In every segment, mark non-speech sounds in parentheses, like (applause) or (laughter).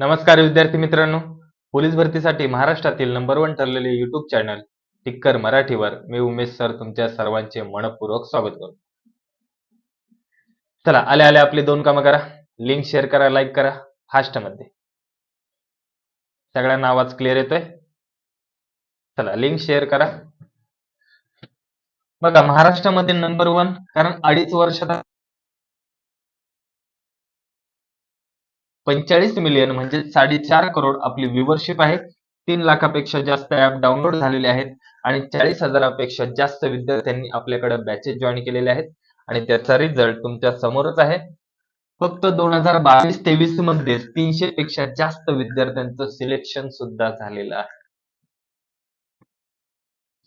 नमस्कार विद्यार्थी मित्रांनो. पोलीस भरतीसाठी महाराष्ट्रातील नंबर वन ठरलेले युट्यूब चॅनल टिक्कर मराठीवर मी उमेश सर तुमच्या सर्वांचे मनपूर्वक स्वागत करतो. चला आले आले आपली दोन कामं करा. लिंक शेअर करा लाईक करा. फास्टमध्ये. सगळ्यांना आवाज क्लिअर येतोय? चला लिंक शेअर करा. बघा महाराष्ट्रामध्ये नंबर वन कारण अडीच वर्षात पंचेचाळीस मिलियन म्हणजे साडेचार करोड आपली व्ह्युअरशिप आहे. तीन लाखापेक्षा जास्त ऍप डाउनलोड झालेले आहेत आणि चाळीस हजारापेक्षा जास्त विद्यार्थ्यांनी आपल्याकडे बॅचेस जॉईन केलेले आहेत आणि त्याचा रिझल्ट तुमच्या समोरच आहे. फक्त दोन हजार बावीस तेवीसमध्ये तीनशे पेक्षा जास्त विद्यार्थ्यांचं सिलेक्शन सुद्धा झालेलं आहे.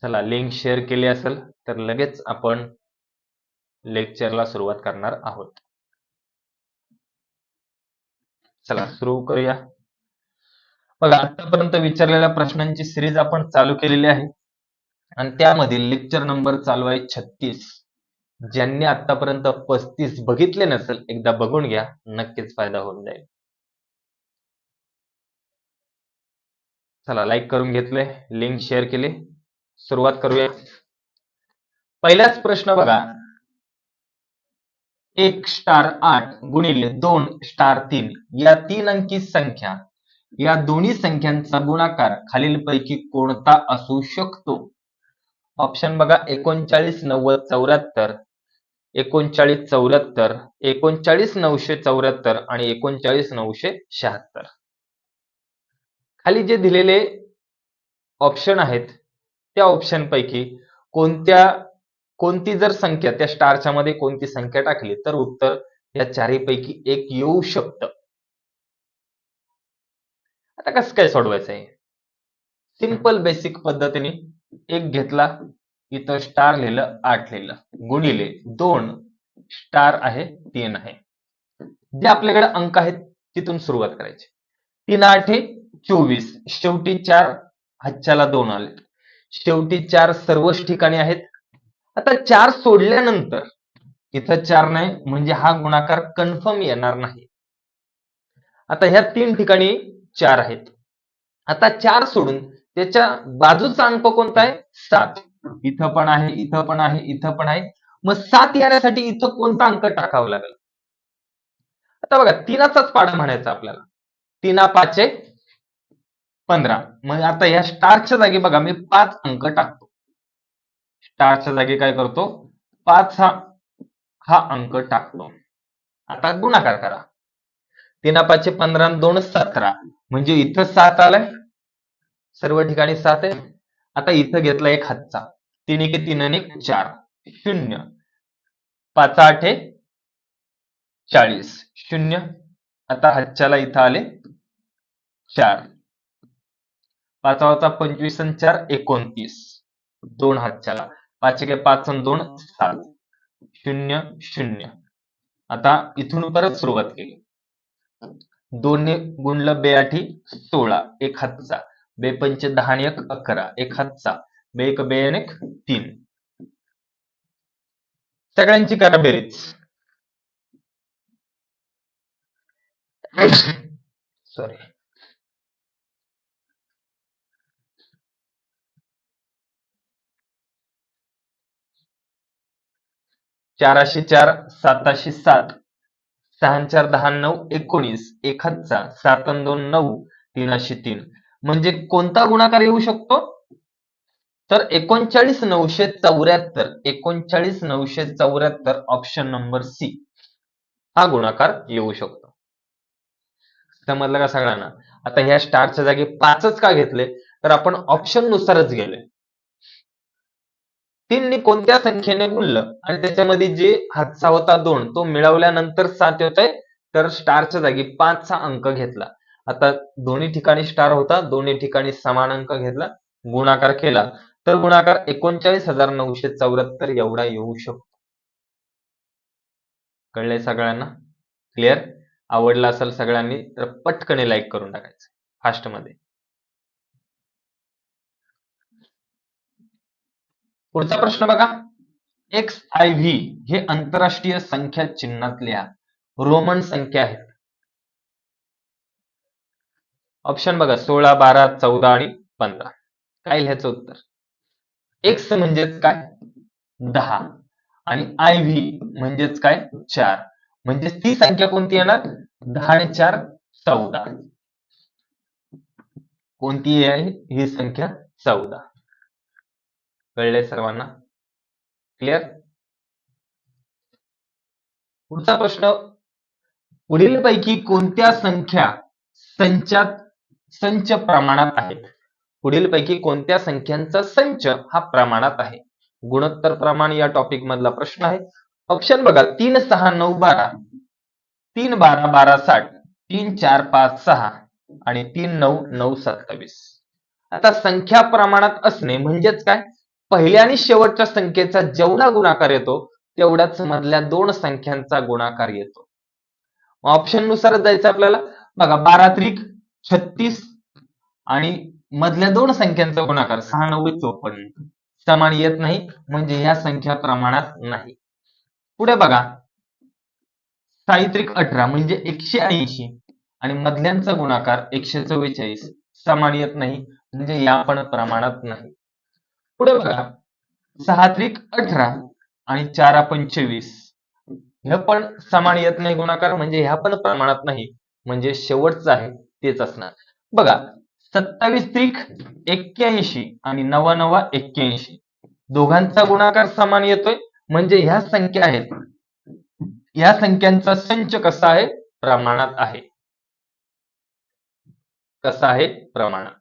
चला लिंक शेअर केली असेल तर लगेच आपण लेक्चरला सुरुवात करणार आहोत. चला सुरू करूया. बघा आतापर्यंत विचारलेल्या प्रश्नांची सिरीज आपण चालू केलेली आहे. आणि त्यामधील लेक्चर नंबर चालू आहे छत्तीस. ज्यांनी आतापर्यंत पस्तीस बघितले नसेल एकदा बघून घ्या नक्कीच फायदा होऊन जाईल. चला लाईक करून घेतले लिंक शेअर केली. सुरुवात करूया. पहिलाच प्रश्न बघा. एक स्टार आठ गुणिले दोन स्टार तीन. या तीन अंकी संख्या या दोन्ही संख्यांचा गुणाकार खालीलपैकी कोणता असू शकतो? ऑप्शन बघा एकोणचाळीस नव्वद चौऱ्याहत्तर एकोणचाळीस चौऱ्याहत्तर एकोणचाळीस नऊशे चौऱ्याहत्तर आणि एकोणचाळीस नऊशे शहात्तर. खाली जे दिलेले ऑप्शन आहेत त्या ऑप्शन पैकी कोणत्या कोणती जर संख्या त्या स्टारच्या मध्ये कोणती संख्या टाकली तर उत्तर या चारीपैकी एक येऊ शकतं. आता कसं काय सोडवायचं आहे सिंपल बेसिक पद्धतीने एक घेतला इथं स्टार लिहिलं आठ लिहिलं गुणिले दोन स्टार आहे तीन आहे. जे आपल्याकडे अंक आहेत तिथून सुरुवात करायची. तीन आठ हे चोवीस. शेवटी चार हच्च्याला दोन आले. शेवटी चार सर्वच ठिकाणी आहेत आता चार सोडल्यानंतर इथं चार नाही म्हणजे हा गुणाकार कन्फर्म येणार नाही. आता ह्या तीन ठिकाणी चार आहेत. आता चार सोडून त्याच्या बाजूचा अंक कोणता आहे? सात. इथं पण आहे इथं पण आहे इथं पण आहे. मग सात येण्यासाठी इथं कोणता अंक टाकावा लागेल? आता बघा तीनाचाच पाडा म्हणायचा आपल्याला. तिना पाचे पंधरा. मग आता या स्टारच्या जागी बघा मी पाच अंक टाकतो. स्टारच्या जागी काय करतो? पाच हा हा अंक टाकतो. आता गुणाकार करा. तीन पाचशे पंधरा दोन सतरा म्हणजे इथं सात आलाय. सर्व ठिकाणी सात आहे. आता इथं घेतला एक हातचा. तीन एक तीन आणि चार. शून्य. पाच आठ आहे चाळीस. शून्य. आता हातच्याला इथं आले चार. पाचावाचा पंचवीस आणि चार एकोणतीस. दोन हातच्याला पाच एक पाच दोन सात. शून्य शून्य. आता इथून परत सुरुवात केली. दोनने गुणलं बेआठी सोळा. एक हातचा बे पंच दहा एक अकरा. एक हातचा बे एक बे एक तीन. सगळ्यांची करा बेरीज. (coughs) सॉरी चाराशे चार साताशे सात सहा चार दहा नऊ एकोणीस एक सात दोन नऊ तीनाशे तीन. म्हणजे कोणता गुणाकार येऊ शकतो? तर एकोणचाळीस नऊशे चौऱ्याहत्तर एकोणचाळीस नऊशे चौऱ्याहत्तर ऑप्शन नंबर सी हा गुणाकार येऊ शकतो. समजलं का सगळ्यांना? आता ह्या स्टारच्या जागी पाचच का घेतले? तर आपण ऑप्शन नुसारच गेले तीननी कोणत्या संख्येने गुणलं? आणि त्याच्यामध्ये जे हातचा होता दोन तो मिळवल्यानंतर सात येतोय तर स्टारच्या जागी पाचचा अंक घेतला. आता दोन्ही ठिकाणी स्टार होता दोन्ही ठिकाणी समान अंक घेतला गुणाकार केला. तर गुणाकार एकोणचाळीस हजार नऊशे चौऱ्याहत्तर एवढा येऊ शकतो. कळलंय सगळ्यांना? क्लिअर आवडला असेल सगळ्यांनी तर पटकने लाईक करून टाकायचं. फास्टमध्ये मध्ये पुढचा प्रश्न बघा. एक्स आय व्ही हे आंतरराष्ट्रीय संख्या चिन्हातल्या रोमन संख्या आहेत. ऑप्शन बघा सोळा बारा चौदा आणि पंधरा. काय लिहायचं उत्तर? एक्स म्हणजेच काय? दहा. आणि आय व्ही म्हणजेच काय? चार. म्हणजे ती संख्या कोणती येणार? दहा आणि चार चौदा. कोणती आहे? ही संख्या चौदा. कळले सर्वांना? क्लिअर पुढचा प्रश्न पुढीलपैकी कोणत्या संख्या संचात संच प्रमाणात आहेत? पुढीलपैकी कोणत्या संख्यांचा संच हा प्रमाणात आहे? गुणोत्तर प्रमाण या टॉपिक मधला प्रश्न आहे. ऑप्शन बघा तीन सहा नऊ बारा. तीन बारा बारा साठ. तीन चार पाच सहा. आणि तीन नऊ नऊ सत्तावीस. आता संख्या प्रमाणात असणे म्हणजेच काय? पहिल्या आणि शेवटच्या संख्येचा जेवढा गुणाकार येतो तेवढ्याच मधल्या दोन संख्यांचा गुणाकार येतो. ऑप्शननुसार जायचं आपल्याला. बघा बारा त्रिक छत्तीस आणि मधल्या दोन संख्यांचा गुणाकार सहा नव्वद चोपन्न. समान येत नाही म्हणजे या संख्या प्रमाणात नाही. पुढे बघा. साहित्रिक अठरा म्हणजे एकशे ऐंशी आणि मधल्यांचा गुणाकार एकशे चव्वेचाळीस. समान येत नाही म्हणजे या पण प्रमाणात नाही. पुढे बघा. सहा त्रिक अठरा आणि चारा पंचवीस ह्या पण समान येत नाही गुणाकार म्हणजे ह्या पण प्रमाणात नाही. म्हणजे शेवटचं आहे तेच असणार. बघा सत्तावीस त्रिक एक्क्याऐंशी आणि नवा नवा एक्क्याऐंशी. दोघांचा गुणाकार समान येतोय म्हणजे ह्या संख्या आहेत. या संख्यांचा संच कसा आहे? प्रमाणात आहे. कसा आहे? प्रमाणात.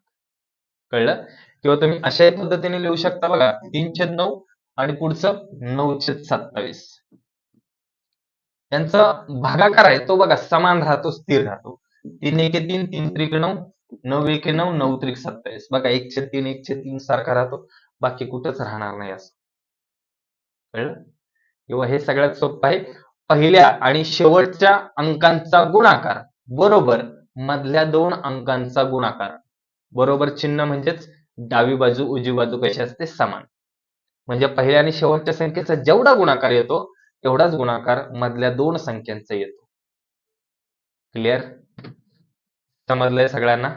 कळलं? किंवा तुम्ही अशाही पद्धतीने लिहू शकता बघा तीनशे नऊ आणि पुढचं नऊशे सत्तावीस. यांचा भागाकार आहे तो बघा समान राहतो स्थिर राहतो. तीन एके तीन तीन त्रिक नऊ नऊ एके नऊ नऊ त्रिक सत्तावीस. बघा एकशे तीन एकशे तीन सारखा राहतो. बाकी कुठंच राहणार नाही असं. कळलं? किंवा हे सगळ्यात सोपं आहे. पहिल्या आणि शेवटच्या अंकांचा गुणाकार बरोबर मधल्या दोन अंकांचा गुणाकार. बरोबर चिन्ह म्हणजेच डावी बाजू उजवी बाजू कशी असते? समान. म्हणजे पहिल्या आणि शेवटच्या संख्येचा जेवढा गुणाकार येतो तेवढाच गुणाकार मधल्या दोन संख्यांचा येतो. क्लिअर समजलंय सगळ्यांना?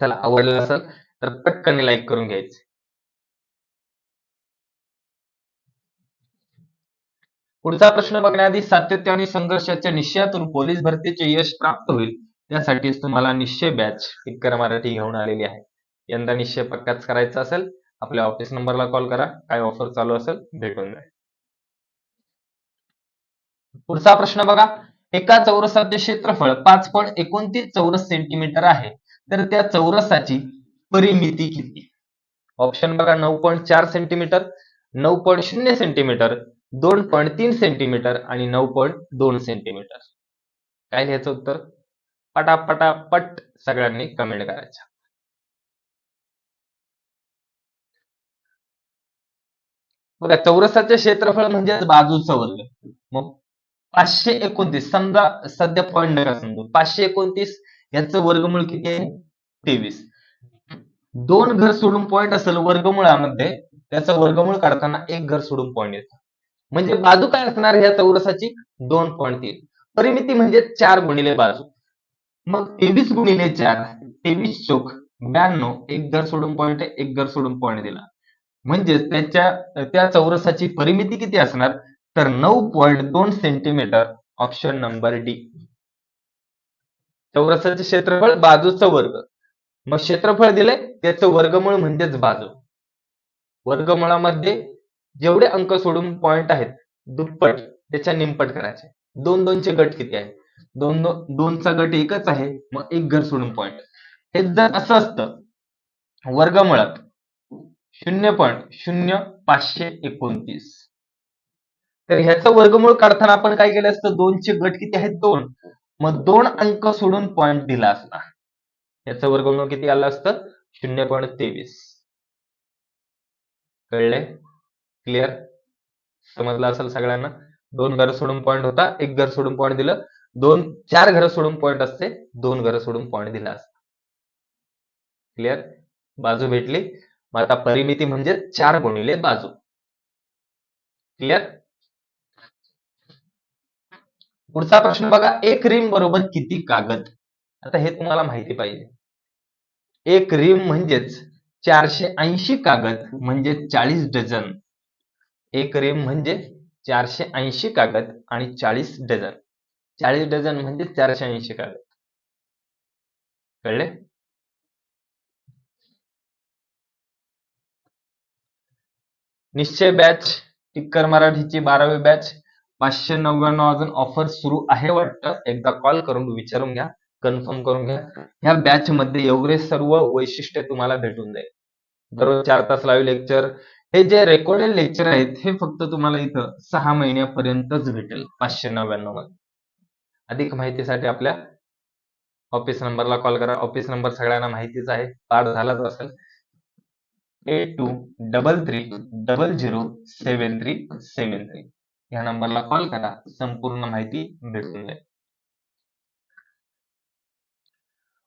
चला आवडलं असेल तर पटकन लाईक करून घ्यायचे. पुढचा प्रश्न बघण्याआधी सातत्य आणि संघर्षाच्या निश्चयातून पोलीस भरतीचे यश प्राप्त होईल. त्यासाठीच तुम्हाला निश्चय बॅच फिक्कर मराठी घेऊन आलेली आहे. यंदा निश्चय पक्काच करायचा असेल आपल्या ऑफिस नंबरला कॉल करा काय ऑफर चालू असेल भेटून जाईल. पुढचा प्रश्न बघा एका चौरसाचे क्षेत्रफळ पाच पॉईंट एकोणतीस चौरस सेंटीमीटर आहे तर त्या चौरसाची परिमिती किती? ऑप्शन बघा नऊ पॉईंट चार सेंटीमीटर नऊ पॉईंट शून्य सेंटीमीटर दोन पॉईंट तीन सेंटीमीटर आणि नऊ पॉईंट दोन सेंटीमीटर काय लिहायचं उत्तर? पटापटापट सगळ्यांनी कमेंट करायच्या बघा चौरसाचे क्षेत्रफळ म्हणजे बाजूचा वर्ग मग पाचशे एकोणतीस समजा सध्या पॉईंट नका समजू. पाचशे एकोणतीस याचं वर्गमूळ किती आहे? तेवीस. दोन घर सोडून पॉईंट असेल वर्गमुळामध्ये त्याचं वर्गमूळ काढताना एक घर सोडून पॉईंट येतो. म्हणजे बाजू काय असणार ह्या चौरसाची? दोन पॉईंट तीन. परिमिती म्हणजे चार गुणिले बाजू. मग तेवीस गुणिले चार तेवीस चोख ब्याण्णव एक घर सोडून पॉईंट आहे एक घर सोडून पॉईंट दिला. म्हणजेच त्याच्या त्या चौरसाची परिमिती किती असणार? तर नऊ पॉईंट दोन सेंटीमीटर ऑप्शन नंबर डी. चौरसाचे क्षेत्रफळ बाजूचा वर्ग. मग क्षेत्रफळ दिले त्याचं वर्गमूळ म्हणजेच बाजू. वर्गमुळामध्ये जेवढे अंक सोडून पॉइंट आहेत दुप्पट त्याच्या निमपट करायचे. दोन दोनचे गट किती आहे दोन दोन दोनचा गट एकच आहे मग एक घर सोडून पॉइंट हे जर असं असतं वर्गमुळात शून्य पॉईंट शून्य पाचशे एकोणतीस. तर ह्याचं वर्गमूळ काढताना आपण काय केलं असतं? दोनचे गट किती आहेत? दोन. मग दोन अंक सोडून पॉईंट दिला असता. याचं वर्गमूळ किती आलं असतं? शून्य पॉईंट तेवीस. कळले क्लिअर समजलं असेल सगळ्यांना? दोन घर सोडून पॉईंट होता एक घर सोडून पॉईंट दिलं. दोन चार घर सोडून पॉईंट असते दोन घर सोडून पॉईंट दिला असता. क्लिअर बाजू भेटली. मग आता परिमिती म्हणजे चार गुणिले बाजू. क्लिअर पुढचा प्रश्न बघा एक रिम बरोबर किती कागद? आता हे तुम्हाला माहिती पाहिजे. एक रिम म्हणजेच चारशे ऐंशी कागद म्हणजे चाळीस डझन. एक रिम म्हणजे चारशे ऐंशी कागद आणि चाळीस डझन. चाळीस डझन म्हणजे चारशे ऐंशी कागद. कळले? निश्चय बॅच टिक्कर मराठीची बारावी बॅच पाचशे नव्याण्णव अजून ऑफर सुरू आहे वाटतं? एकदा कॉल करून विचारून घ्या कन्फर्म करून घ्या. ह्या बॅच मध्ये एवढे सर्व वैशिष्ट्य तुम्हाला भेटून जाईल. दररोज चार तास लाईव्ह लेक्चर हे जे रेकॉर्डेड लेक्चर आहेत हे फक्त तुम्हाला इथं सहा महिन्यापर्यंतच भेटेल पाचशे नव्याण्णवमध्ये. अधिक माहितीसाठी आपल्या ऑफिस नंबरला कॉल करा. ऑफिस नंबर सगळ्यांना माहितीच आहे. पाठ झालाच असेल. Eight two double three double zero seven three seven three या नंबरला कॉल करा. संपूर्ण माहिती भेटून जाईल.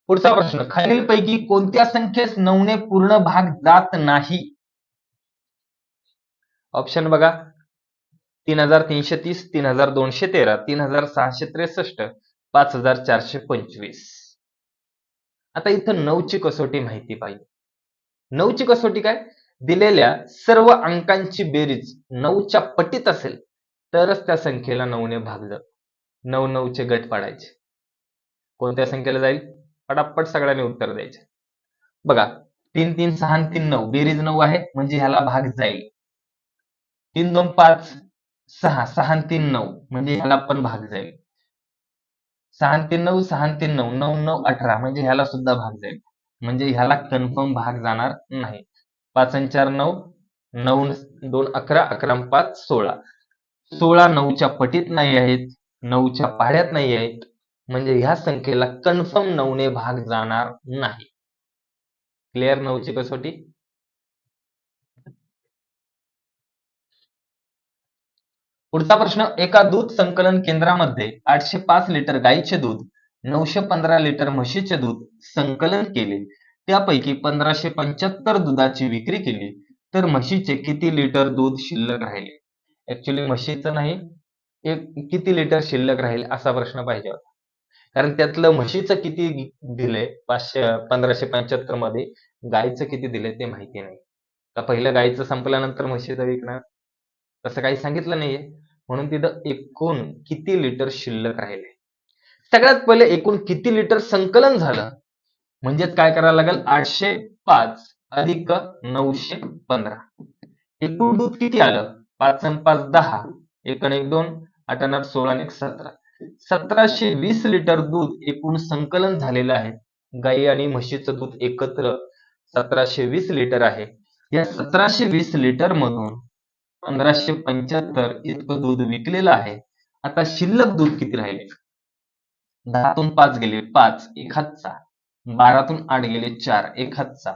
पुढचा प्रश्न. खालीलपैकी कोणत्या संख्येस नऊने पूर्ण भाग जात नाही? ऑप्शन बघा. तीन हजार तीनशे तीस तीन हजार दोनशे तेरा तीन हजार सहाशे त्रेसष्ट पाच हजार चारशे पंचवीस. आता इथं नऊची कसोटी माहिती पाहिजे. नऊची कसोटी काय? दिलेल्या सर्व अंकांची बेरीज नऊच्या पटीत असेल तरच त्या संख्येला नऊने भागलं. नऊ नऊचे गट पाडायचे. कोणत्या संख्येला जाईल? पटापट सगळ्यांनी उत्तर द्यायचे. बघा तीन तीन सहा तीन नऊ. बेरीज नऊ आहे म्हणजे ह्याला भाग जाईल. तीन दोन पाच सहा. सहा तीन नऊ. म्हणजे ह्याला पण भाग जाईल. सहा तीन नऊ सहा तीन नऊ. नऊ नऊ अठरा. म्हणजे ह्याला सुद्धा भाग जाईल. म्हणजे ह्याला कन्फर्म भाग जाणार नाही. पाच आणि चार नऊ नऊ दोन अकरा अकरा पाच सोळा. सोळा नऊच्या पटीत नाही आहेत नऊच्या पाड्यात नाही आहेत म्हणजे ह्या संख्येला कन्फर्म नऊने भाग जाणार नाही. क्लिअर नऊची कसोटी? पुढचा प्रश्न एका दूध संकलन केंद्रामध्ये आठशे पाच लिटर गाईचे दूध नऊशे पंधरा लिटर म्हशीचे दूध संकलन केले. त्यापैकी पंधराशे पंच्याहत्तर दुधाची विक्री केली. तर म्हशीचे किती लिटर दूध शिल्लक राहिले? ऍक्च्युली म्हशीचं नाही एक किती लिटर शिल्लक राहील असा प्रश्न पाहिजे होता. कारण त्यातलं म्हशीचं किती दिलंय पाचशे पंधराशे पंच्याहत्तरमध्ये गायचं किती दिलंय ते माहिती नाही. का पहिलं गायचं संपल्यानंतर म्हशीचं विकणार? तसं काही सांगितलं नाहीये. म्हणून तिथं एकूण किती लिटर शिल्लक राहिले? सगळ्यात पहिले एकूण किती लिटर संकलन झालं? म्हणजेच काय करायला लागेल? आठशे पाच अधिक नऊशे पंधरा. एकूण दूध किती आलं? पाच आणि पाच दहा. एक आणि एक दोन. आठ आठ सोळा आणि एक सतरा. सतराशे वीस लिटर दूध एकूण संकलन झालेलं आहे. गाई आणि म्हशीचं दूध एकत्र सतराशे वीस लिटर आहे. या सतराशे वीस लिटर मधून पंधराशे पंच्याहत्तर इतकं दूध विकलेलं आहे. आता शिल्लक दूध किती राहिले दहातून पाच गेले पाच एक हातचा बारातून आठ गेले चार एक हातचा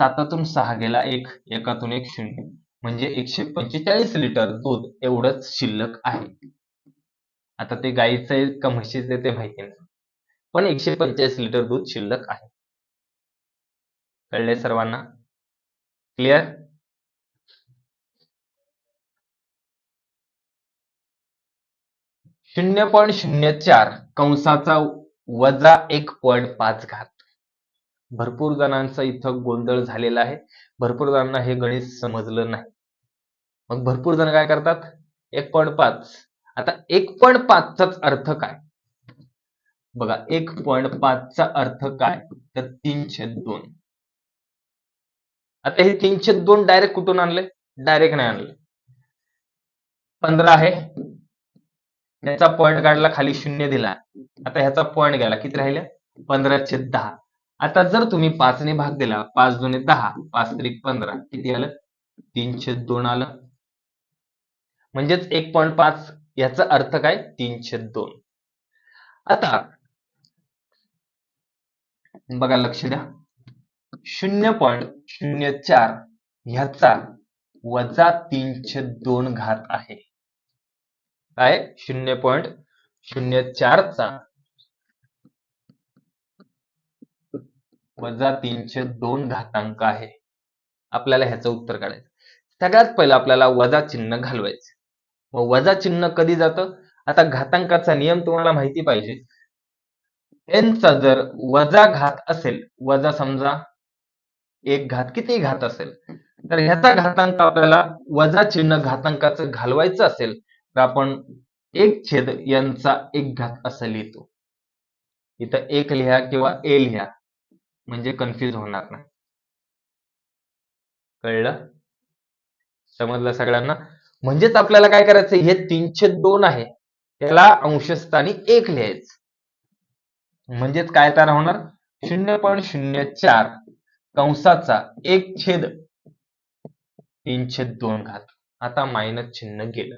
सातातून सहा गेला एक एकातून एक शून्य. म्हणजे एकशे पंचेचाळीस लिटर दूध एवढंच शिल्लक आहे. आता ते गाईचं आहे का म्हशीचं ते माहिती नाही. पण एकशे पंचेचाळीस लिटर दूध शिल्लक आहे. कळले सर्वांना? क्लिअर शून्य पॉईंट शून्य चार कंसाचा वजा एक पॉईंट पाच घात. भरपूर जणांचा इथं गोंधळ झालेला आहे. भरपूर जणांना हे गणित समजलं नाही. मग भरपूर जण काय करतात? एक पॉईंट पाच. आता एक पॉईंट पाचचाच अर्थ काय? बघा एक पॉईंट पाचचा अर्थ काय? तर तीनशे दोन. आता हे तीनशे दोन डायरेक्ट कुठून आणले? डायरेक्ट नाही आणले. पंधरा आहे. याचा पॉईंट काढला खाली शून्य दिला. आता ह्याचा पॉईंट गेला. किती राहिले? पंधराशे दहा. आता जर तुम्ही पाचने भाग दिला पाच दोन दहा पाच तरी पंधरा. किती आलं? तीनशे दोन आलं. म्हणजेच एक पॉईंट पाच याचा अर्थ काय? तीनशे दोन. आता बघा लक्ष द्या. शून्य पॉईंट शून्य चार ह्याचा वजा तीनशे दोन घात आहे. काय? शून्य पॉइंट शून्य चारचा वजा तीनशे दोन घातांक आहे. आपल्याला ह्याचं उत्तर काढायचं. सगळ्यात पहिलं आपल्याला वजा चिन्ह घालवायचं. मग वजा चिन्ह कधी जातं? आता घातांकाचा नियम तुम्हाला माहिती पाहिजे. एनचा जर वजा घात असेल वजा समजा एक घात किती घात असेल? तर ह्याचा घातांक आपल्याला वजा चिन्ह घातांकाचं घालवायचं असेल तर आपण एक छेद यांचा एक घात असं लिहितो. इथं एक लिहा किंवा ए लिहा म्हणजे कन्फ्युज होणार नाही. कळलं? समजलं सगळ्यांना? म्हणजेच आपल्याला काय करायचं हे तीनशे दोन आहे. त्याला अंशस्थानी एक लिहायचं. म्हणजेच काय तयार होणार? शून्य पॉईंट शून्य चार कंसाचा एक छेद तीनशे दोन घात. आता मायनस चिन्ह गेलं.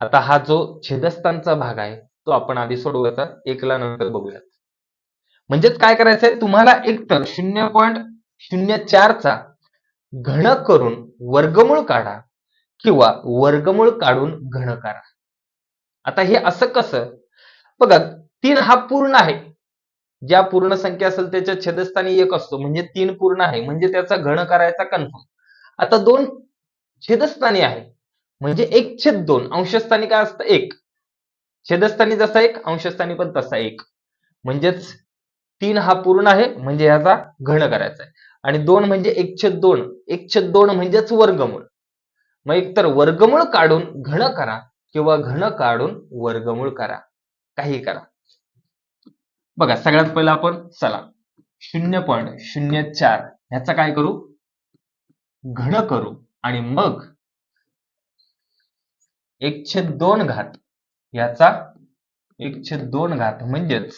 आता हा जो छेदस्थानचा भाग आहे तो आपण आधी सोडवायचा एकला नंतर बघूयात. म्हणजेच काय करायचंय? तुम्हाला एकतर शून्य पॉईंट शून्य चारचा घन करून वर्गमूळ काढा किंवा वर्गमूळ काढून घन करा. आता हे असं कसं? बघा तीन हा पूर्ण आहे. ज्या पूर्ण संख्या असेल त्याच्या छेदस्थानी एक असतो. म्हणजे तीन पूर्ण आहे. म्हणजे त्याचा घन करायचा कन्फर्म आता दोन छेदस्थानी आहे म्हणजे एक छेद दोन. अंशस्थानी काय असतं? एक. छेदस्थानी जसा एक अंशस्थानी पण तसा एक. म्हणजेच तीन हा पूर्ण आहे म्हणजे याचा घन करायचा आहे. आणि दोन म्हणजे एक छेद दोन. एक छेद दोन म्हणजेच वर्गमूळ. मग एकतर वर्गमूळ काढून घन करा किंवा घन काढून वर्गमूळ करा. काही करा. बघा सगळ्यात पहिला आपण चला. शून्य पॉईंट शून्य चार. ह्याचा काय करू? घन करू. आणि मग एक छेद दोन घात. याचा एक छेद दोन घात म्हणजेच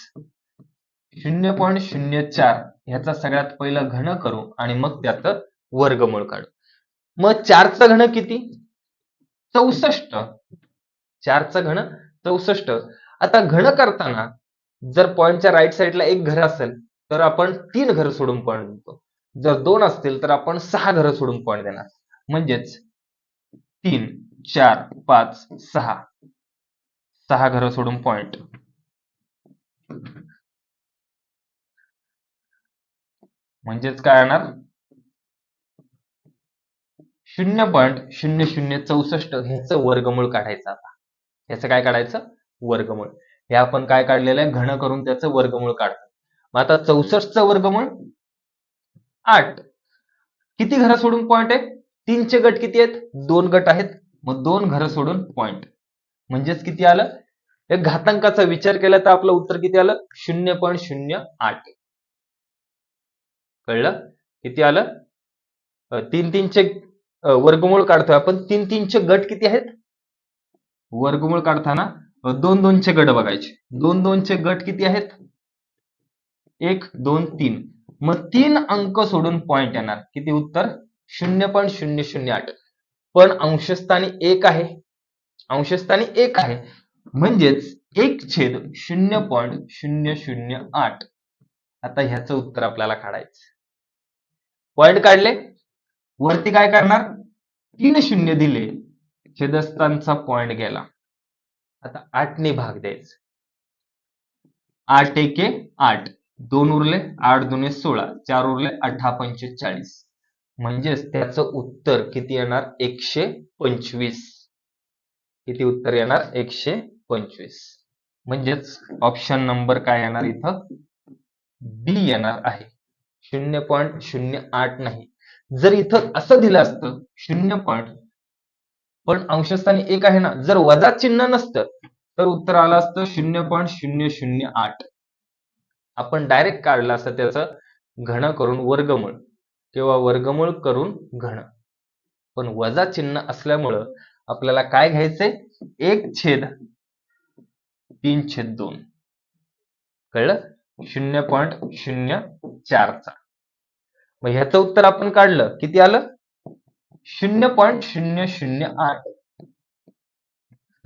शून्य पॉईंट शून्य चार ह्याचा सगळ्यात पहिला घन करू आणि मग त्याचं वर्गमूळ काढू. मग चारचं घन किती? चौसष्ट. चारचं घन चौसष्ट. आता घन करताना जर पॉईंटच्या राईट साईडला एक घर असेल तर आपण तीन घर सोडून पॉईंट देतो. जर दोन असतील तर आपण सहा घर सोडून पॉईंट देणार. म्हणजेच तीन. चार पाच सहा. सहा घर सोडून पॉईंट म्हणजेच काय येणार? शून्य पॉईंट शून्य शून्य चौसष्ट ह्याचं वर्गमूळ काढायचं आता. ह्याचं काय काढायचं? वर्गमूळ. हे आपण काय काढलेलं आहे? घन करून त्याचं वर्गमूळ काढतो. मग आता चौसष्टचं वर्गमूळ आठ. किती घर सोडून पॉईंट आहे? तीनचे गट किती आहेत? दोन गट आहेत. मग दोन घरं सोडून पॉईंट म्हणजेच किती आलं? एक घातांकाचा विचार केला तर आपलं उत्तर किती आलं? शून्य पॉईंट शून्य आठ. कळलं? किती आलं? तीन तीनचे वर्गमूळ काढतोय आपण. तीन तीनचे गट किती आहेत? वर्गमूळ काढताना दोन दोनचे गट बघायचे. दोन दोनचे गट किती आहेत? एक दोन तीन. मग तीन अंक सोडून पॉइंट येणार. किती उत्तर? शून्य पॉईंट शून्य शून्य आठ. पण अंशस्थानी एक आहे. अंशस्थानी एक आहे. म्हणजेच एक छेद शून्य पॉईंट शून्य शून्य आठ. आता ह्याचं उत्तर आपल्याला काढायचं. पॉइंट काढले. वरती काय करणार? तीन शून्य दिले. छेदस्थानचा पॉइंट गेला. आता आठने भाग द्यायचा. आठ एके आठ. दोन उरले आठ दोन सोळा. चार उरले अठरा पंचेचाळीस. म्हणजेच त्याचं उत्तर किती येणार? एकशे पंचवीस. किती उत्तर येणार? एकशे पंचवीस. म्हणजेच ऑप्शन नंबर काय येणार इथं? बी येणार आहे. शून्य पॉईंट शून्य आठ नाही. जर इथं असं दिलं असतं शून्य पॉईंट पण अंशस्थानी एक आहे ना जर वजा चिन्ह नसतं तर उत्तर आलं असतं शून्य पॉईंट शून्य शून्य आठ. आपण डायरेक्ट काढलं असतं त्याचं घन करून वर्गमूळ. किंवा वर्गमूळ करून घन पण वजा चिन्ह असल्यामुळं आपल्याला काय घ्यायचंय? एक छेद तीन छेद दोन. कळलं? शून्य पॉईंट शून्य चारचा मग ह्याचं उत्तर आपण काढलं. किती आलं? शून्य पॉईंट शून्य शून्य आठ.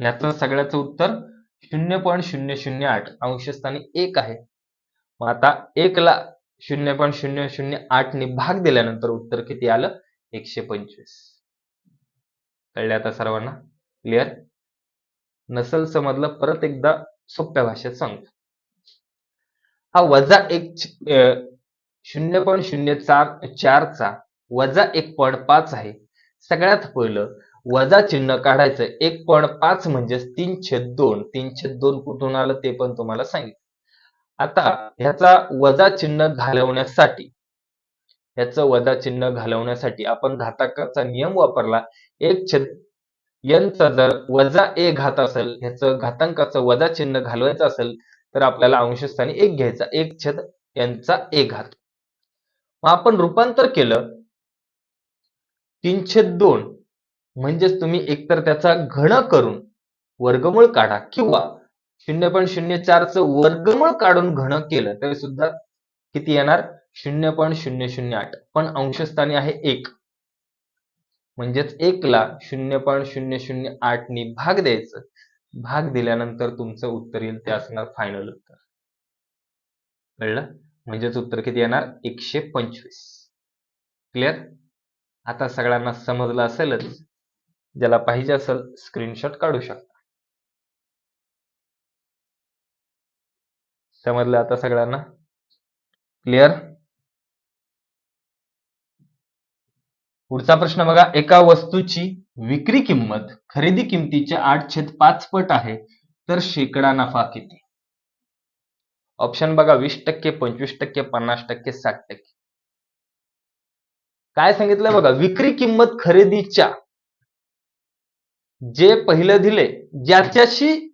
याचं सगळ्याचं उत्तर शून्य पॉईंट शून्य शून्य आठ. अंशस्थानी एक आहे. मग आता एकला शून्य पॉईंट शून्य शून्य आठने भाग दिल्यानंतर उत्तर किती आलं? एकशे पंचवीस. कळले आता सर्वांना? क्लिअर नसल समजलं परत एकदा सोप्या भाषेत सांगतो. हा वजा एक शून्य पॉईंट शून्य चार चारचा वजा एक पॉईंट पाच आहे. सगळ्यात पहिलं वजा चिन्ह काढायचं. एक पॉईंट पाच म्हणजेच तीन छेद दोन. तीन छेद दोन कुठून आलं ते पण तुम्हाला सांगितलं. आता ह्याचा वजा चिन्ह घालवण्यासाठी ह्याचं वजा चिन्ह घालवण्यासाठी आपण घाताकाचा नियम वापरला. एक छेद यांचा जर वजा ए घात असेल ह्याचं घातांकाचं वजा चिन्ह घालवायचं असेल तर आपल्याला अंशस्थानी एक घ्यायचा. एक छेद यांचा ए घात. मग आपण रूपांतर केलं. तीन छेद दोन म्हणजेच तुम्ही एकतर त्याचा घन करून वर्गमूळ काढा किंवा शून्य पॉईंट शून्य चारचं वर्गमूळ काढून घन केलं तरी सुद्धा किती येणार? शून्य पॉईंट शून्य शून्य आठ. पण अंशस्थानी आहे एक. म्हणजेच एकला शून्य पॉईंट शून्य शून्य आठनी भाग द्यायचं. भाग दिल्यानंतर तुमचं उत्तर येईल ते असणार फायनल उत्तर. कळलं? म्हणजेच उत्तर किती येणार? एकशे पंचवीस. क्लिअर आता सगळ्यांना समजलं असेलच. ज्याला पाहिजे असेल स्क्रीनशॉट काढू शकता. समजलं आता सगळ्यांना? क्लिअर पुढचा प्रश्न बघा. एका वस्तूची विक्री किंमत खरेदी किंमतीच्या आठ छेद पाच पट आहे तर शेकडा नफा किती? ऑप्शन बघा वीस टक्के पंचवीस टक्के पन्नास टक्के साठ टक्के. काय सांगितलं बघा? विक्री किंमत खरेदीच्या जे पहिलं दिले ज्याच्याशी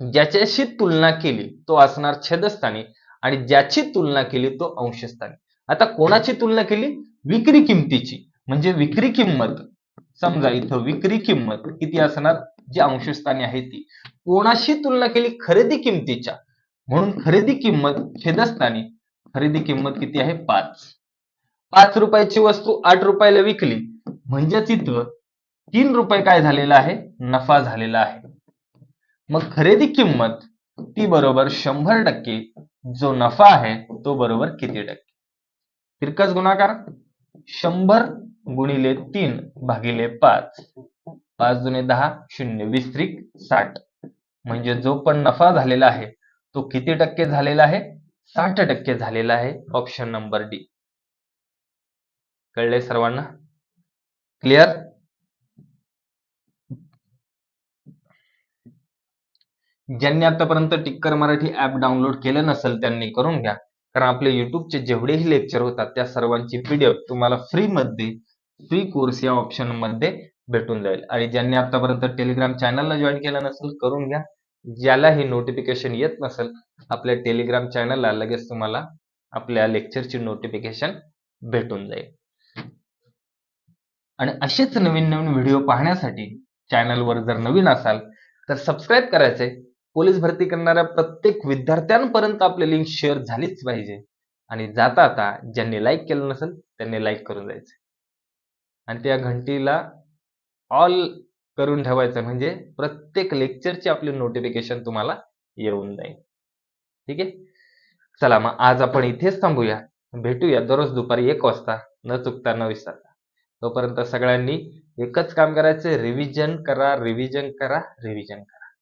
ज्याच्याशी तुलना केली तो असणार छेदस्थानी आणि ज्याची तुलना केली तो अंशस्थानी. आता कोणाची तुलना केली? विक्री किंमतीची. म्हणजे विक्री किंमत. समजा इथं विक्री किंमत किती असणार? जी अंशस्थानी आहे ती. कोणाशी तुलना केली? खरेदी किंमतीच्या. म्हणून खरेदी किंमत छेदस्थानी खरेदी किंमत किती आहे? पाच. पाच रुपयाची वस्तू आठ रुपयाला विकली. म्हणजेच इथं तीन रुपये काय झालेला आहे? नफा झालेला आहे. मग खरेदी किंमत ती बरोबर शंभर टक्के जो नफा आहे तो बरोबर किती टक्के? तिरकस गुणाकार शंभर गुणिले तीन भागिले पाच. पाच जुने दहा शून्य वीस त्रिक साठ. म्हणजे जो पण नफा झालेला आहे तो किती टक्के झालेला आहे? साठ टक्के झालेला आहे ऑप्शन नंबर डी कळले सर्वांना? क्लिअर ज्यांनी आतापर्यंत टिक्कर मराठी ऍप डाउनलोड केलं नसेल त्यांनी करून घ्या. कारण आपले युट्यूबचे जेवढेही लेक्चर होतात त्या सर्वांची पीडीएफ तुम्हाला फ्री मध्ये फ्री कोर्स या ऑप्शनमध्ये भेटून जाईल. आणि ज्यांनी आतापर्यंत टेलिग्राम चॅनलला जॉईन केलं नसेल करून घ्या. ज्याला हे नोटिफिकेशन येत नसेल आपल्या टेलिग्राम चॅनलला लगेच तुम्हाला आपल्या लेक्चरची नोटिफिकेशन भेटून जाईल. आणि असेच नवीन नवीन व्हिडिओ पाहण्यासाठी चॅनलवर जर नवीन असाल तर सबस्क्राईब करायचंय. पोलीस भरती करणाऱ्या प्रत्येक विद्यार्थ्यांपर्यंत आपली लिंक शेअर झालीच पाहिजे. आणि जाता आता ज्यांनी लाईक केलं नसेल त्यांनी लाईक करून जायचं. आणि त्या घंटीला ऑल करून ठेवायचं म्हणजे प्रत्येक लेक्चरची आपली नोटिफिकेशन तुम्हाला येऊन जाईल. ठीक आहे? चला मग आज आपण इथेच थांबूया. भेटूया दररोज दुपारी एक वाजता. न चुकता न विसरता. तोपर्यंत सगळ्यांनी एकच काम करायचं रिव्हिजन करा रिव्हिजन करा रिव्हिजन करा.